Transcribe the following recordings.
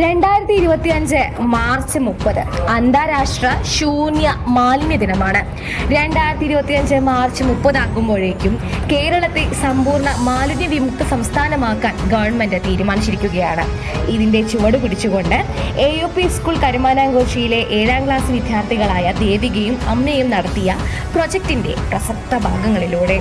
രണ്ടായിരത്തി ഇരുപത്തി അഞ്ച് മാർച്ച് മുപ്പത് അന്താരാഷ്ട്ര ശൂന്യ മാലിന്യ ദിനമാണ്. രണ്ടായിരത്തി ഇരുപത്തി അഞ്ച് മാർച്ച് മുപ്പതാകുമ്പോഴേക്കും കേരളത്തെ സമ്പൂർണ മാലിന്യ വിമുക്ത സംസ്ഥാനമാക്കാൻ ഗവൺമെന്റ് തീരുമാനിച്ചിരിക്കുകയാണ്. ഇതിന്റെ ചുവട് പിടിച്ചുകൊണ്ട് എ യു പി സ്കൂൾ കരുമാനാഘോഷിയിലെ ഏഴാം ക്ലാസ് വിദ്യാർത്ഥികളായ ദേവികയും അമ്മയും നടത്തിയ പ്രൊജക്ടിന്റെ പ്രസക്ത ഭാഗങ്ങളിലൂടെ.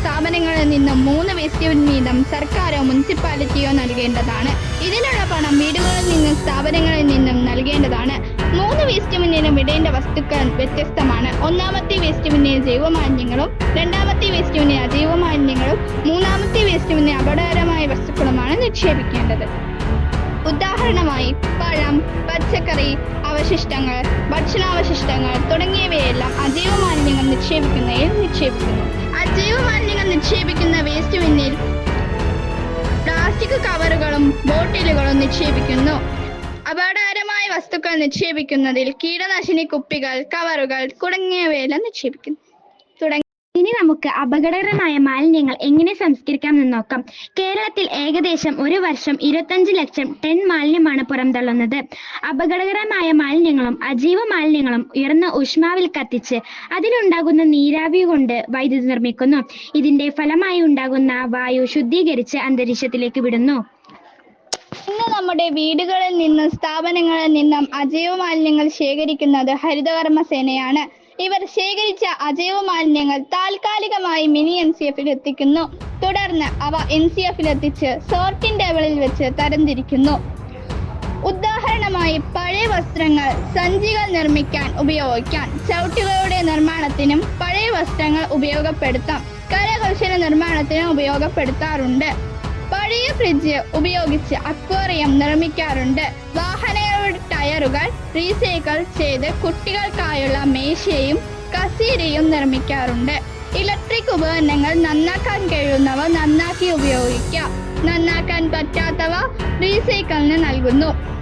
സ്ഥാപനങ്ങളിൽ നിന്നും മൂന്ന് വേസ്റ്റ് വീതം സർക്കാരോ മുനിസിപ്പാലിറ്റിയോ നൽകേണ്ടതാണ്. ഇതിനുള്ള പണം വീടുകളിൽ നിന്നും സ്ഥാപനങ്ങളിൽ നിന്നും നൽകേണ്ടതാണ്. മൂന്ന് വേസ്റ്റ് മുന്നിലും വിടേണ്ട വസ്തുക്കൾ വ്യത്യസ്തമാണ്. ഒന്നാമത്തെ വേസ്റ്റ് ബിന്നിൽ ജൈവമാലിന്യങ്ങളും രണ്ടാമത്തെ വേസ്റ്റ് മുന്നിൽ അജൈവ മാലിന്യങ്ങളും മൂന്നാമത്തെ വേസ്റ്റ് മുന്നിൽ അപകടകരമായ വസ്തുക്കളുമാണ് നിക്ഷേപിക്കേണ്ടത്. ഉദാഹരണമായി പഴം പച്ചക്കറി അവശിഷ്ടങ്ങൾ ഭക്ഷണാവശിഷ്ടങ്ങൾ തുടങ്ങിയവയെല്ലാം അജൈവ മാലിന്യങ്ങൾ നിക്ഷേപിക്കുന്നതിൽ നിക്ഷേപിക്കുന്നു. അജൈവ മാലിന്യങ്ങൾ നിക്ഷേപിക്കുന്ന വേസ്റ്റ് ബിന്നിൽ പ്ലാസ്റ്റിക് കവറുകളും ബോട്ടിലുകളും നിക്ഷേപിക്കുന്നു. അപകടകരമായ വസ്തുക്കൾ നിക്ഷേപിക്കുന്നതിൽ കീടനാശിനി കുപ്പികൾ കവറുകൾ തുടങ്ങിയവയെല്ലാം നിക്ഷേപിക്കുന്നു. തുടങ്ങി ഇനി നമുക്ക് അപകടകരമായ മാലിന്യങ്ങൾ എങ്ങനെ സംസ്കരിക്കാം എന്ന് നോക്കാം. കേരളത്തിൽ ഏകദേശം ഒരു വർഷം ഇരുപത്തഞ്ച് ലക്ഷം ടൺ മാലിന്യമാണ് പുറംതള്ളുന്നത്. അപകടകരമായ മാലിന്യങ്ങളും അജീവ മാലിന്യങ്ങളും ഉയർന്ന ഊഷ്മാവിൽ കത്തിച്ച് അതിലുണ്ടാകുന്ന നീരാവി കൊണ്ട് വൈദ്യുതി നിർമ്മിക്കുന്നു. ഇതിന്റെ ഫലമായി ഉണ്ടാകുന്ന വായു ശുദ്ധീകരിച്ച് അന്തരീക്ഷത്തിലേക്ക് വിടുന്നു. ഇന്ന് നമ്മുടെ വീടുകളിൽ നിന്നും സ്ഥാപനങ്ങളിൽ നിന്നും അജൈവ മാലിന്യങ്ങൾ ശേഖരിക്കുന്നത് ഹരിതകർമ്മ സേനയാണ് ഇവർ ശേഖരിച്ച അജൈവ മാലിന്യങ്ങൾ താൽക്കാലികമായി മിനി എൻ സി എഫിൽ എത്തിക്കുന്നു. തുടർന്ന് അവ എൻ സി എഫിൽ എത്തിച്ച് സോർട്ടിംഗ് ടേബിളിൽ വെച്ച് തരംതിരിക്കുന്നു. ഉദാഹരണമായി പഴയ വസ്ത്രങ്ങൾ സഞ്ചികൾ നിർമ്മിക്കാൻ ഉപയോഗിക്കാം. ചവിട്ടുകളുടെ നിർമ്മാണത്തിനും പഴയ വസ്ത്രങ്ങൾ ഉപയോഗപ്പെടുത്താം. കരകൗശല നിർമ്മാണത്തിനും ഉപയോഗപ്പെടുത്താറുണ്ട്. പഴയ ഫ്രിഡ്ജ് ഉപയോഗിച്ച് അക്വേറിയം നിർമ്മിക്കാറുണ്ട്. വാഹനങ്ങളുടെ ടയറുകൾ റീസൈക്കിൾ ചെയ്ത് കുട്ടികൾക്കായുള്ള മേശയും കസേരയും നിർമ്മിക്കാറുണ്ട്. ഇലക്ട്രിക് ഉപകരണങ്ങൾ നന്നാക്കാൻ കഴിയുന്നവ നന്നാക്കി ഉപയോഗിക്കാം. നന്നാക്കാൻ പറ്റാത്തവ റീസൈക്കിളിന് നൽകുന്നു.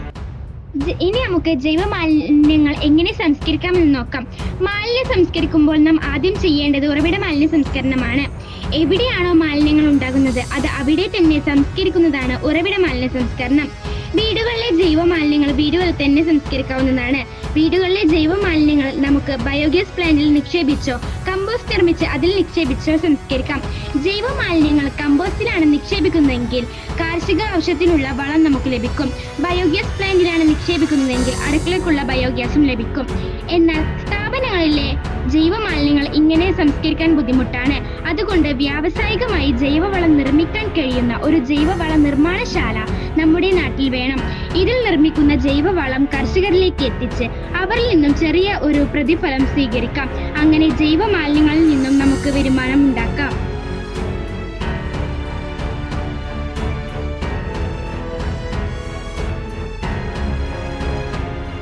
ഇനി നമുക്ക് ജൈവ മാലിന്യങ്ങൾ എങ്ങനെ സംസ്കരിക്കാമെന്ന് നോക്കാം. മാലിന്യം സംസ്കരിക്കുമ്പോൾ നാം ആദ്യം ചെയ്യേണ്ടത് ഉറവിട മാലിന്യ സംസ്കരണമാണ്. എവിടെയാണോ മാലിന്യങ്ങൾ ഉണ്ടാകുന്നത് അത് അവിടെ തന്നെ സംസ്കരിക്കുന്നതാണ് ഉറവിട മാലിന്യ സംസ്കരണം. വീടുകളിലെ ജൈവ മാലിന്യങ്ങൾ വീടുകളിൽ തന്നെ സംസ്കരിക്കാവുന്നതാണ്. വീടുകളിലെ ജൈവ മാലിന്യങ്ങൾ നമുക്ക് ബയോഗ്യാസ് പ്ലാന്റിൽ നിക്ഷേപിച്ചോ കമ്പോസ്റ്റ് നിർമ്മിച്ച് അതിൽ നിക്ഷേപിച്ചോ സംസ്കരിക്കാം. ജൈവ മാലിന്യങ്ങൾ കമ്പോസ്റ്റിലാണ് നിക്ഷേപിക്കുന്നതെങ്കിൽ കാർഷിക ആവശ്യത്തിനുള്ള വളം നമുക്ക് ലഭിക്കും. ബയോഗ്യാസ് പ്ലാന്റിലാണ് നിക്ഷേപിക്കുന്നതെങ്കിൽ അടുക്കളക്കുള്ള ബയോഗ്യാസും ലഭിക്കും. എന്നാൽ സ്ഥാപനങ്ങളിലെ ജൈവ മാലിന്യങ്ങൾ ഇങ്ങനെ സംസ്കരിക്കാൻ ബുദ്ധിമുട്ടാണ്. അതുകൊണ്ട് വ്യാവസായികമായി ജൈവവളം നിർമ്മിക്കാൻ കഴിയുന്ന ഒരു ജൈവവള നിർമ്മാണശാല നമ്മുടെ നാട്ടിൽ വേണം. ഇതിൽ നിർമ്മിക്കുന്ന ജൈവവളം കർഷകരിലേക്ക് എത്തിച്ച് അവരിൽ നിന്നും ചെറിയ ഒരു പ്രതിഫലം സ്വീകരിക്കാം. അങ്ങനെ ജൈവ മാലിന്യങ്ങളിൽ നിന്നും നമുക്ക് വരുമാനം ഉണ്ടാക്കാം.